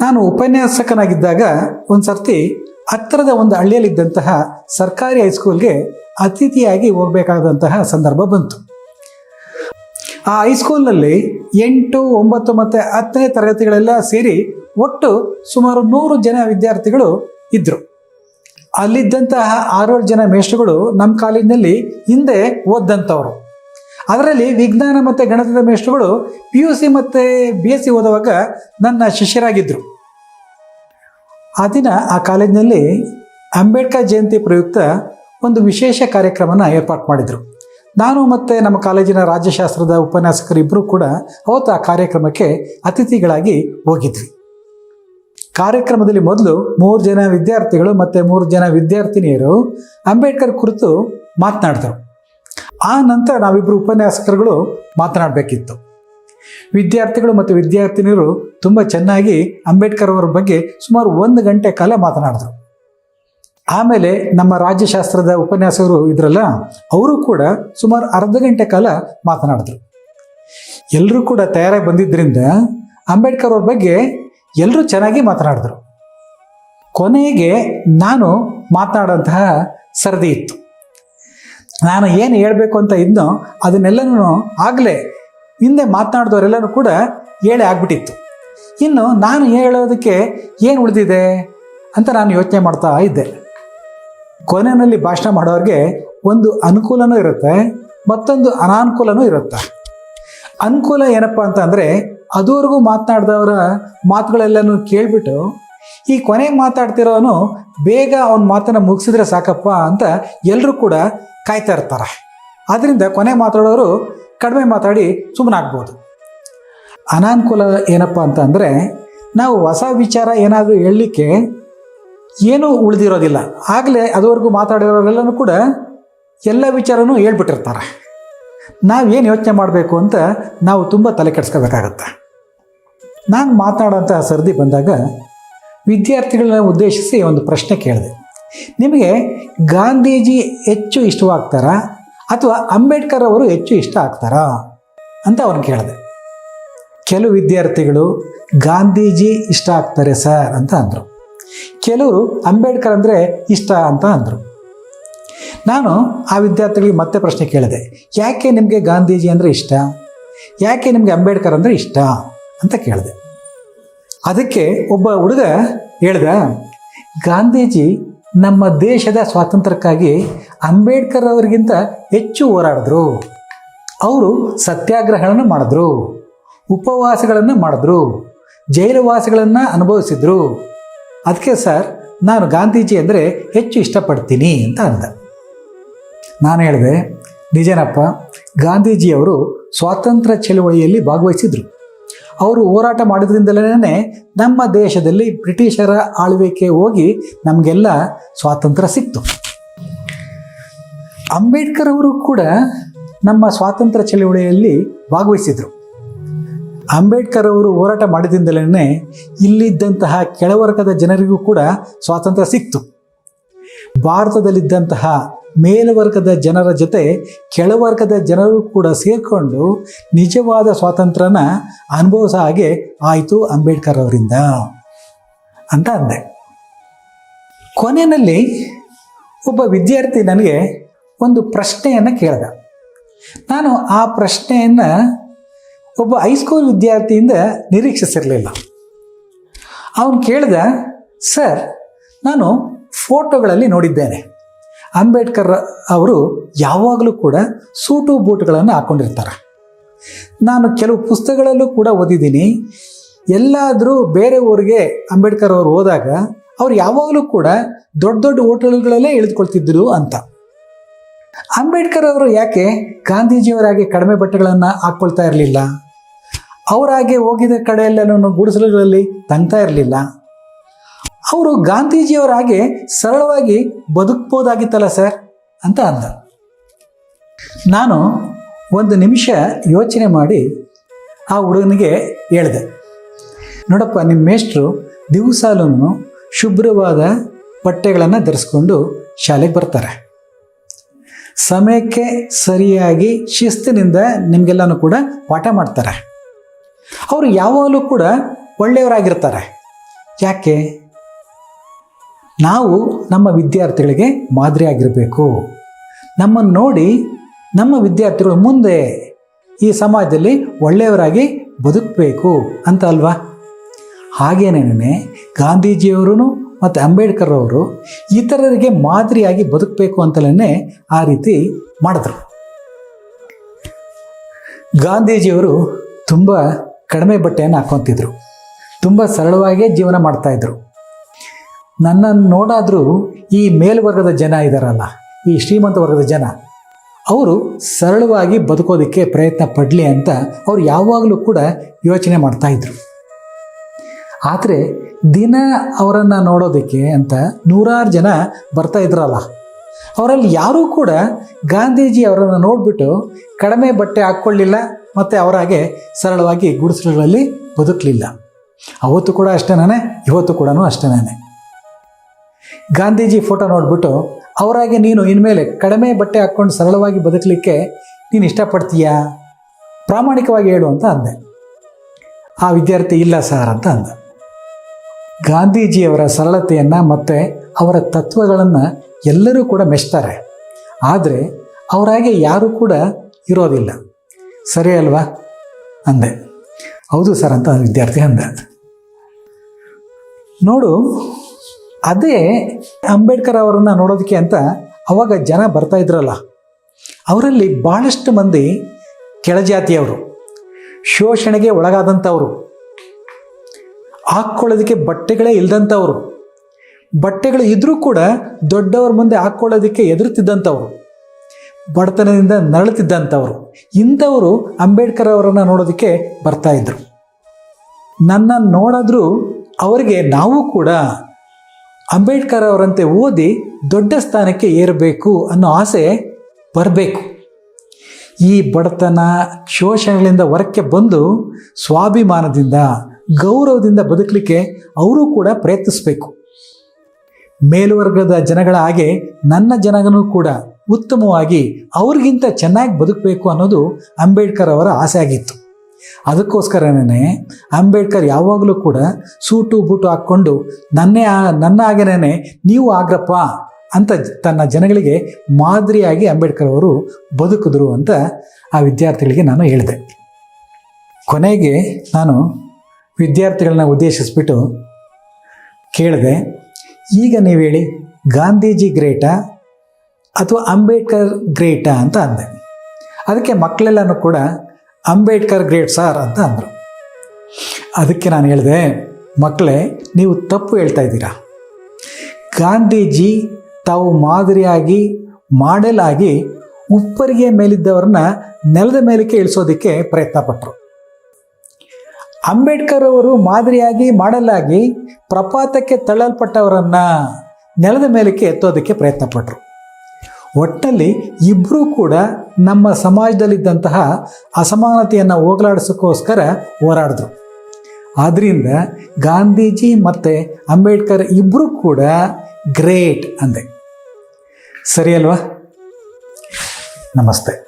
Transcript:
ನಾನು ಉಪನ್ಯಾಸಕನಾಗಿದ್ದಾಗ ಒಂದು ಸರ್ತಿ ಹತ್ತಿರದ ಒಂದು ಹಳ್ಳಿಯಲ್ಲಿದ್ದಂತಹ ಸರ್ಕಾರಿ ಹೈಸ್ಕೂಲ್ಗೆ ಅತಿಥಿಯಾಗಿ ಹೋಗಬೇಕಾದಂತಹ ಸಂದರ್ಭ ಬಂತು. ಆ ಹೈಸ್ಕೂಲ್ನಲ್ಲಿ ಎಂಟು, ಒಂಬತ್ತು ಮತ್ತು ಹತ್ತನೇ ತರಗತಿಗಳೆಲ್ಲ ಸೇರಿ ಒಟ್ಟು ಸುಮಾರು ನೂರು ಜನ ವಿದ್ಯಾರ್ಥಿಗಳು ಇದ್ದರು ಅಲ್ಲಿದ್ದಂತಹ ಆರೇಳು ಜನ ಮೇಷ್ಟ್ರುಗಳು ನಮ್ಮ ಕಾಲೇಜಿನಲ್ಲಿ ಹಿಂದೆ ಓದ್ದಂಥವ್ರು ಅದರಲ್ಲಿ ವಿಜ್ಞಾನ ಮತ್ತು ಗಣಿತದ ಮೇಷ್ಟ್ರುಗಳು ಪಿ ಯು ಸಿ ಮತ್ತು ಬಿ ಎಸ್ ಸಿ ಓದುವಾಗ ನನ್ನ ಶಿಷ್ಯರಾಗಿದ್ದರು ಆ ದಿನ ಆ ಕಾಲೇಜಿನಲ್ಲಿ ಅಂಬೇಡ್ಕರ್ ಜಯಂತಿ ಪ್ರಯುಕ್ತ ಒಂದು ವಿಶೇಷ ಕಾರ್ಯಕ್ರಮನ ಏರ್ಪಾಡು ಮಾಡಿದರು. ನಾನು ಮತ್ತು ನಮ್ಮ ಕಾಲೇಜಿನ ರಾಜ್ಯಶಾಸ್ತ್ರದ ಉಪನ್ಯಾಸಕರಿಬ್ಬರು ಕೂಡ ಅವತ್ತು ಆ ಕಾರ್ಯಕ್ರಮಕ್ಕೆ ಅತಿಥಿಗಳಾಗಿ ಹೋಗಿದ್ವಿ. ಕಾರ್ಯಕ್ರಮದಲ್ಲಿ ಮೊದಲು ಮೂರು ಜನ ವಿದ್ಯಾರ್ಥಿಗಳು ಮತ್ತು ಮೂರು ಜನ ವಿದ್ಯಾರ್ಥಿನಿಯರು ಅಂಬೇಡ್ಕರ್ ಕುರಿತು ಮಾತನಾಡಿದರು. ಆ ನಂತರ ನಾವಿಬ್ಬರು ಉಪನ್ಯಾಸಕರುಗಳು ಮಾತನಾಡಬೇಕಿತ್ತು. ವಿದ್ಯಾರ್ಥಿಗಳು ಮತ್ತು ವಿದ್ಯಾರ್ಥಿನಿಯರು ತುಂಬ ಚೆನ್ನಾಗಿ ಅಂಬೇಡ್ಕರ್ ಅವರ ಬಗ್ಗೆ ಸುಮಾರು ಒಂದು ಗಂಟೆ ಕಾಲ ಮಾತನಾಡಿದ್ರು. ಆಮೇಲೆ ನಮ್ಮ ರಾಜ್ಯಶಾಸ್ತ್ರದ ಉಪನ್ಯಾಸಕರು ಇದ್ರಲ್ಲ, ಅವರು ಕೂಡ ಸುಮಾರು ಅರ್ಧ ಗಂಟೆ ಕಾಲ ಮಾತನಾಡಿದ್ರು. ಎಲ್ಲರೂ ಕೂಡ ತಯಾರಾಗಿ ಬಂದಿದ್ದರಿಂದ ಅಂಬೇಡ್ಕರ್ ಅವ್ರ ಬಗ್ಗೆ ಎಲ್ಲರೂ ಚೆನ್ನಾಗಿ ಮಾತನಾಡಿದ್ರು. ಕೊನೆಗೆ ನಾನು ಮಾತನಾಡೋಂತಹ ಸರದಿ ಇತ್ತು. ನಾನು ಏನು ಹೇಳಬೇಕು ಅಂತ ಇದ್ನೋ ಅದನ್ನೆಲ್ಲನೂ ಆಗಲೇ ಹಿಂದೆ ಮಾತನಾಡಿದವರೆಲ್ಲರೂ ಕೂಡ ಹೇಳಿ ಆಗ್ಬಿಟ್ಟಿತ್ತು. ಇನ್ನು ನಾನು ಹೇಳೋದಕ್ಕೆ ಏನು ಉಳಿದಿದೆ ಅಂತ ನಾನು ಯೋಚನೆ ಮಾಡ್ತಾ ಇದ್ದೆ. ಕೊನೆಯಲ್ಲಿ ಭಾಷಣ ಮಾಡೋರಿಗೆ ಒಂದು ಅನುಕೂಲನೂ ಇರುತ್ತೆ, ಮತ್ತೊಂದು ಅನಾನುಕೂಲನೂ ಇರುತ್ತೆ. ಅನುಕೂಲ ಏನಪ್ಪ ಅಂತ ಅಂದರೆ ಅದುವರೆಗೂ ಮಾತನಾಡಿದವರ ಮಾತುಗಳೆಲ್ಲನೂ ಕೇಳಿಬಿಟ್ಟು ಈ ಕೊನೆಗೆ ಮಾತಾಡ್ತಿರೋನು ಬೇಗ ಅವನ ಮಾತನ್ನು ಮುಗಿಸಿದ್ರೆ ಸಾಕಪ್ಪ ಅಂತ ಎಲ್ಲರೂ ಕೂಡ ಕಾಯ್ತಾ ಇರ್ತಾರೆ. ಆದ್ದರಿಂದ ಕೊನೆ ಮಾತಾಡೋರು ಕಡಿಮೆ ಮಾತಾಡಿ ಸುಮ್ಮನಾಗ್ಬೋದು ಅನಾನುಕೂಲ ಏನಪ್ಪ ಅಂತ ಅಂದರೆ ನಾವು ಹೊಸ ವಿಚಾರ ಏನಾದರೂ ಹೇಳಲಿಕ್ಕೆ ಏನೂ ಉಳಿದಿರೋದಿಲ್ಲ. ಆಗಲೇ ಅದುವರೆಗೂ ಮಾತಾಡಿರೋರೆಲ್ಲನೂ ಕೂಡ ಎಲ್ಲ ವಿಚಾರನೂ ಹೇಳ್ಬಿಟ್ಟಿರ್ತಾರೆ. ನಾವೇನು ಯೋಚನೆ ಮಾಡಬೇಕು ಅಂತ ನಾವು ತುಂಬ ತಲೆ ಕೆಡಿಸ್ಕೋಬೇಕಾಗತ್ತೆ. ನಾನು ಮಾತಾಡೋಂಥ ಸರದಿ ಬಂದಾಗ ವಿದ್ಯಾರ್ಥಿಗಳನ್ನ ಉದ್ದೇಶಿಸಿ ಒಂದು ಪ್ರಶ್ನೆ ಕೇಳಿದೆ. ನಿಮಗೆ ಗಾಂಧೀಜಿ ಹೆಚ್ಚು ಇಷ್ಟವಾಗ್ತಾರಾ? ಅಥವಾ ಅಂಬೇಡ್ಕರ್ ಅವರು ಹೆಚ್ಚು ಇಷ್ಟ ಆಗ್ತಾರಾ? ಅಂತ ಅವ್ರನ್ನ ಕೇಳಿದೆ. ಕೆಲವು ವಿದ್ಯಾರ್ಥಿಗಳು ಗಾಂಧೀಜಿ ಇಷ್ಟ ಆಗ್ತಾರೆ ಸರ್ ಅಂತ ಅಂದರು. ಕೆಲವರು ಅಂಬೇಡ್ಕರ್ ಅಂದರೆ ಇಷ್ಟ ಅಂತ ಅಂದರು. ನಾನು ಆ ವಿದ್ಯಾರ್ಥಿಗಳಿಗೆ ಮತ್ತೆ ಪ್ರಶ್ನೆ ಕೇಳಿದೆ. ಯಾಕೆ ನಿಮಗೆ ಗಾಂಧೀಜಿ ಅಂದರೆ ಇಷ್ಟ? ಯಾಕೆ ನಿಮಗೆ ಅಂಬೇಡ್ಕರ್ ಅಂದರೆ ಇಷ್ಟ? ಅಂತ ಕೇಳಿದೆ. ಅದಕ್ಕೆ ಒಬ್ಬ ಹುಡುಗ ಹೇಳ್ದ, ಗಾಂಧೀಜಿ ನಮ್ಮ ದೇಶದ ಸ್ವಾತಂತ್ರ್ಯಕ್ಕಾಗಿ ಅಂಬೇಡ್ಕರ್ ಅವರಿಗಿಂತ ಹೆಚ್ಚು ಹೋರಾಡಿದ್ರು. ಅವರು ಸತ್ಯಾಗ್ರಹಗಳನ್ನು ಮಾಡಿದ್ರು, ಉಪವಾಸಗಳನ್ನು ಮಾಡಿದ್ರು, ಜೈಲುವಾಸಗಳನ್ನು ಅನುಭವಿಸಿದ್ರು. ಅದಕ್ಕೆ ಸರ್, ನಾನು ಗಾಂಧೀಜಿ ಅಂದರೆ ಹೆಚ್ಚು ಇಷ್ಟಪಡ್ತೀನಿ ಅಂತ ಅಂದ. ನಾನು ಹೇಳಿದೆ, ನಿಜನಪ್ಪ, ಗಾಂಧೀಜಿಯವರು ಸ್ವಾತಂತ್ರ್ಯ ಚಳುವಳಿಯಲ್ಲಿ ಭಾಗವಹಿಸಿದರು. ಅವರು ಹೋರಾಟ ಮಾಡಿದ್ರಿಂದಲೇ ನಮ್ಮ ದೇಶದಲ್ಲಿ ಬ್ರಿಟಿಷರ ಆಳ್ವಿಕೆ ಹೋಗಿ ನಮಗೆಲ್ಲ ಸ್ವಾತಂತ್ರ್ಯ ಸಿಕ್ತು. ಅಂಬೇಡ್ಕರ್ ಅವರು ಕೂಡ ನಮ್ಮ ಸ್ವಾತಂತ್ರ್ಯ ಚಳವಳಿಯಲ್ಲಿ ಭಾಗವಹಿಸಿದರು. ಅಂಬೇಡ್ಕರ್ ಅವರು ಹೋರಾಟ ಮಾಡಿದಿಂದಲೇ ಇಲ್ಲಿದ್ದಂತಹ ಕೆಳವರ್ಗದ ಜನರಿಗೂ ಕೂಡ ಸ್ವಾತಂತ್ರ್ಯ ಸಿಕ್ತು. ಭಾರತದಲ್ಲಿದ್ದಂತಹ ಮೇಲ್ವರ್ಗದ ಜನರ ಜೊತೆ ಕೆಳವರ್ಗದ ಜನರು ಕೂಡ ಸೇರಿಕೊಂಡು ನಿಜವಾದ ಸ್ವಾತಂತ್ರ್ಯನ ಅನುಭವಿಸೋ ಹಾಗೆ ಆಯಿತು ಅಂಬೇಡ್ಕರ್ ಅವರಿಂದ. ಅಂತ ಅಂದೆ. ಕೊನೆಯಲ್ಲಿ ಒಬ್ಬ ವಿದ್ಯಾರ್ಥಿ ನನಗೆ ಒಂದು ಪ್ರಶ್ನೆಯನ್ನು ಕೇಳಿದ. ನಾನು ಆ ಪ್ರಶ್ನೆಯನ್ನು ಒಬ್ಬ ಹೈಸ್ಕೂಲ್ ವಿದ್ಯಾರ್ಥಿಯಿಂದ ನಿರೀಕ್ಷಿಸಿರಲಿಲ್ಲ. ಅವನು ಕೇಳಿದ, ಸರ್, ನಾನು ಫೋಟೋಗಳಲ್ಲಿ ನೋಡಿದ್ದೇನೆ. ಅಂಬೇಡ್ಕರ್ ಅವರು ಯಾವಾಗಲೂ ಕೂಡ ಸೂಟು ಬೂಟ್ಗಳನ್ನು ಹಾಕ್ಕೊಂಡಿರ್ತಾರೆ ನಾನು ಕೆಲವು ಪುಸ್ತಕಗಳಲ್ಲೂ ಕೂಡ ಓದಿದ್ದೀನಿ. ಎಲ್ಲಾದರೂ ಬೇರೆ ಊರಿಗೆ ಅಂಬೇಡ್ಕರ್ ಅವರು ಹೋದಾಗ ಅವ್ರು ಯಾವಾಗಲೂ ಕೂಡ ದೊಡ್ಡ ದೊಡ್ಡ ಹೋಟೆಲ್ಗಳಲ್ಲೇ ಇಳಿದುಕೊಳ್ತಿದ್ದರು ಅಂತ. ಅಂಬೇಡ್ಕರ್ ಅವರು ಯಾಕೆ ಗಾಂಧೀಜಿಯವರಾಗಿ ಕಡಿಮೆ ಬಟ್ಟೆಗಳನ್ನು ಹಾಕ್ಕೊಳ್ತಾ ಇರಲಿಲ್ಲ? ಅವರಾಗೆ ಹೋಗಿದ ಕಡೆಯೆಲ್ಲನೂ ಗುಡಿಸಲುಗಳಲ್ಲಿ ತಂಗ್ತಾ ಇರಲಿಲ್ಲ? ಅವರು ಗಾಂಧೀಜಿಯವರ ಹಾಗೆ ಸರಳವಾಗಿ ಬದುಕ್ಬೋದಾಗಿತ್ತಲ್ಲ ಸರ್ ಅಂತ ಅಂದ. ನಾನು ಒಂದು ನಿಮಿಷ ಯೋಚನೆ ಮಾಡಿ ಆ ಹುಡುಗನಿಗೆ ಹೇಳಿದೆ. ನೋಡಪ್ಪ ನಿಮ್ಮ ಮೇಷ್ಟ್ರು ದಿವಸಾಲೂ ಶುಭ್ರವಾದ ಬಟ್ಟೆಗಳನ್ನು ಧರಿಸ್ಕೊಂಡು ಶಾಲೆಗೆ ಬರ್ತಾರೆ. ಸಮಯಕ್ಕೆ ಸರಿಯಾಗಿ ಶಿಸ್ತಿನಿಂದ ನಿಮಗೆಲ್ಲನೂ ಕೂಡ ಪಾಠ ಮಾಡ್ತಾರೆ. ಅವರು ಯಾವಾಗಲೂ ಕೂಡ ಒಳ್ಳೆಯವರಾಗಿರ್ತಾರೆ. ಯಾಕೆ? ನಾವು ನಮ್ಮ ವಿದ್ಯಾರ್ಥಿಗಳಿಗೆ ಮಾದರಿಯಾಗಿರಬೇಕು. ನಮ್ಮನ್ನು ನೋಡಿ ನಮ್ಮ ವಿದ್ಯಾರ್ಥಿಗಳು ಮುಂದೆ ಈ ಸಮಾಜದಲ್ಲಿ ಒಳ್ಳೆಯವರಾಗಿ ಬದುಕಬೇಕು ಅಂತ ಅಲ್ವಾ ಹಾಗೇನೇ ಗಾಂಧೀಜಿಯವರು ಮತ್ತು ಅಂಬೇಡ್ಕರ್ ಅವರು ಇತರರಿಗೆ ಮಾದರಿಯಾಗಿ ಬದುಕಬೇಕು ಅಂತಲೇ ಆ ರೀತಿ ಮಾಡಿದ್ರು. ಗಾಂಧೀಜಿಯವರು ತುಂಬ ಕಡಿಮೆ ಬಟ್ಟೆಯನ್ನು ಹಾಕ್ಕೊತಿದ್ರು ತುಂಬ ಸರಳವಾಗೇ ಜೀವನ ಮಾಡ್ತಾಯಿದ್ರು ನನ್ನನ್ನು ನೋಡಾದರೂ ಈ ಮೇಲ್ವರ್ಗದ ಜನ ಇದ್ದಾರಲ್ಲ ಈ ಶ್ರೀಮಂತ ವರ್ಗದ ಜನ, ಅವರು ಸರಳವಾಗಿ ಬದುಕೋದಕ್ಕೆ ಪ್ರಯತ್ನ ಪಡಲಿ ಅಂತ ಅವರು ಯಾವಾಗಲೂ ಕೂಡ ಯೋಚನೆ ಮಾಡ್ತಾಯಿದ್ರು ಆದರೆ ದಿನ ಅವರನ್ನು ನೋಡೋದಕ್ಕೆ ಅಂತ ನೂರಾರು ಜನ ಬರ್ತಾ ಇದ್ರಲ್ಲ, ಅವರಲ್ಲಿ ಯಾರೂ ಕೂಡ ಗಾಂಧೀಜಿ ಅವರನ್ನು ನೋಡಿಬಿಟ್ಟು ಕಡಿಮೆ ಬಟ್ಟೆ ಹಾಕ್ಕೊಳ್ಳಿಲ್ಲ ಮತ್ತು ಅವರಾಗೆ ಸರಳವಾಗಿ ಗುಡಿಸಲುಗಳಲ್ಲಿ ಬದುಕಲಿಲ್ಲ. ಅವತ್ತು ಕೂಡ ಅಷ್ಟೇನೇ ಇವತ್ತು ಕೂಡ ಅಷ್ಟೇನೇ ಗಾಂಧೀಜಿ ಫೋಟೋ ನೋಡಿಬಿಟ್ಟು, ಅವರಾಗೆ ನೀನು ಇನ್ಮೇಲೆ ಕಡಿಮೆ ಬಟ್ಟೆ ಹಾಕ್ಕೊಂಡು ಸರಳವಾಗಿ ಬದುಕಲಿಕ್ಕೆ ನೀನು ಇಷ್ಟಪಡ್ತೀಯಾ? ಪ್ರಾಮಾಣಿಕವಾಗಿ ಹೇಳು ಅಂತ ಅಂದೆ. ಆ ವಿದ್ಯಾರ್ಥಿ ಇಲ್ಲ ಸರ್ ಅಂತ ಅಂದ. ಗಾಂಧೀಜಿಯವರ ಸರಳತೆಯನ್ನು ಮತ್ತು ಅವರ ತತ್ವಗಳನ್ನು ಎಲ್ಲರೂ ಕೂಡ ಮೆಚ್ತಾರೆ. ಆದರೆ ಅವರಾಗೆ ಯಾರೂ ಕೂಡ ಇರೋದಿಲ್ಲ. ಸರಿ ಅಲ್ವಾ? ಅಂದೆ. ಹೌದು ಸರ್ ಅಂತ ವಿದ್ಯಾರ್ಥಿ ಅಂದ. ನೋಡು ಅದೇ ಅಂಬೇಡ್ಕರ್ ಅವರನ್ನು ನೋಡೋದಕ್ಕೆ ಅಂತ ಅವಾಗ ಜನ ಬರ್ತಾ ಇದ್ರಲ್ಲ, ಅವರಲ್ಲಿ ಭಾಳಷ್ಟು ಮಂದಿ ಕೆಳಜಾತಿಯವರು, ಶೋಷಣೆಗೆ ಒಳಗಾದಂಥವರು, ಹಾಕ್ಕೊಳ್ಳೋದಕ್ಕೆ ಬಟ್ಟೆಗಳೇ ಇಲ್ದಂಥವ್ರು, ಬಟ್ಟೆಗಳು ಇದ್ದರೂ ಕೂಡ ದೊಡ್ಡವ್ರ ಮುಂದೆ ಹಾಕ್ಕೊಳ್ಳೋದಕ್ಕೆ ಎದುರುತ್ತಿದ್ದಂಥವ್ರು ಬಡತನದಿಂದ ನರಳುತ್ತಿದ್ದಂಥವ್ರು ಇಂಥವರು ಅಂಬೇಡ್ಕರ್ ಅವರನ್ನು ನೋಡೋದಕ್ಕೆ ಬರ್ತಾ ಇದ್ರು. ನನ್ನ ನೋಡಿದ್ರೂ ಅವರಿಗೆ ನಾವು ಕೂಡ ಅಂಬೇಡ್ಕರ್ ಅವರಂತೆ ಓದಿ ದೊಡ್ಡ ಸ್ಥಾನಕ್ಕೆ ಏರಬೇಕು ಅನ್ನೋ ಆಸೆ ಬರಬೇಕು. ಈ ಬಡತನ ಶೋಷಣೆಗಳಿಂದ ಹೊರಕ್ಕೆ ಬಂದು ಸ್ವಾಭಿಮಾನದಿಂದ, ಗೌರವದಿಂದ ಬದುಕಲಿಕ್ಕೆ ಅವರು ಕೂಡ ಪ್ರಯತ್ನಿಸಬೇಕು. ಮೇಲ್ವರ್ಗದ ಜನಗಳ ಹಾಗೆ ನನ್ನ ಜನಗನೂ ಕೂಡ ಉತ್ತಮವಾಗಿ ಅವ್ರಿಗಿಂತ ಚೆನ್ನಾಗಿ ಬದುಕಬೇಕು ಅನ್ನೋದು ಅಂಬೇಡ್ಕರ್ ಅವರ ಆಸೆ ಆಗಿತ್ತು. ಅದಕ್ಕೋಸ್ಕರನೇ ಅಂಬೇಡ್ಕರ್ ಯಾವಾಗಲೂ ಕೂಡ ಸೂಟು ಬೂಟು ಹಾಕ್ಕೊಂಡು, ನನ್ನೇ ನನ್ನ ಹಾಗೆನೇ ನೀವು ಆಗ್ರಪ್ಪ ಅಂತ ತನ್ನ ಜನಗಳಿಗೆ ಮಾದರಿಯಾಗಿ ಅಂಬೇಡ್ಕರ್ ಅವರು ಬದುಕಿದ್ರು ಅಂತ ಆ ವಿದ್ಯಾರ್ಥಿಗಳಿಗೆ ನಾನು ಹೇಳಿದೆ. ಕೊನೆಗೆ ನಾನು ವಿದ್ಯಾರ್ಥಿಗಳನ್ನ ಉದ್ದೇಶಿಸ್ಬಿಟ್ಟು ಕೇಳಿದೆ. ಈಗ ನೀವು ಹೇಳಿ ಗಾಂಧೀಜಿ ಗ್ರೇಟಾ ಅಥವಾ ಅಂಬೇಡ್ಕರ್ ಗ್ರೇಟಾ ಅಂತ ಅಂದೆ. ಅದಕ್ಕೆ ಮಕ್ಕಳೆಲ್ಲನೂ ಕೂಡ ಅಂಬೇಡ್ಕರ್ ಗ್ರೇಟ್ ಸಾರ್ ಅಂತ ಅಂದರು. ಅದಕ್ಕೆ ನಾನು ಹೇಳಿದೆ ಮಕ್ಕಳೇ ನೀವು ತಪ್ಪು ಹೇಳ್ತಾ ಇದ್ದೀರಾ. ಗಾಂಧೀಜಿ ತಾವು ಮಾದರಿಯಾಗಿ ಮಾಡೆಲ್ ಆಗಿ ಉಪ್ಪರಿಗೆ ಮೇಲಿದ್ದವ್ರನ್ನ ನೆಲದ ಮೇಲಕ್ಕೆ ಇಳಿಸೋದಕ್ಕೆ ಪ್ರಯತ್ನ ಪಟ್ಟರು ಅಂಬೇಡ್ಕರ್ ಅವರು ಮಾದರಿಯಾಗಿ, ಮಾಡಲಾಗಿ ಪ್ರಪಾತಕ್ಕೆ ತಳ್ಳಲ್ಪಟ್ಟವರನ್ನ ನೆಲದ ಮೇಲಕ್ಕೆ ಎತ್ತೋದಕ್ಕೆ ಪ್ರಯತ್ನ ಪಟ್ಟರು ಒಟ್ಟಲ್ಲಿ ಇಬ್ಬರೂ ಕೂಡ ನಮ್ಮ ಸಮಾಜದಲ್ಲಿದ್ದಂತಹ ಅಸಮಾನತೆಯನ್ನು ಹೋಗಲಾಡಿಸೋಕ್ಕೋಸ್ಕರ ಹೋರಾಡಿದ್ರು. ಆದ್ದರಿಂದ ಗಾಂಧೀಜಿ ಮತ್ತು ಅಂಬೇಡ್ಕರ್ ಇಬ್ಬರೂ ಕೂಡ ಗ್ರೇಟ್ ಅಂದೆ. ಸರಿ ಅಲ್ವಾ? ನಮಸ್ತೆ.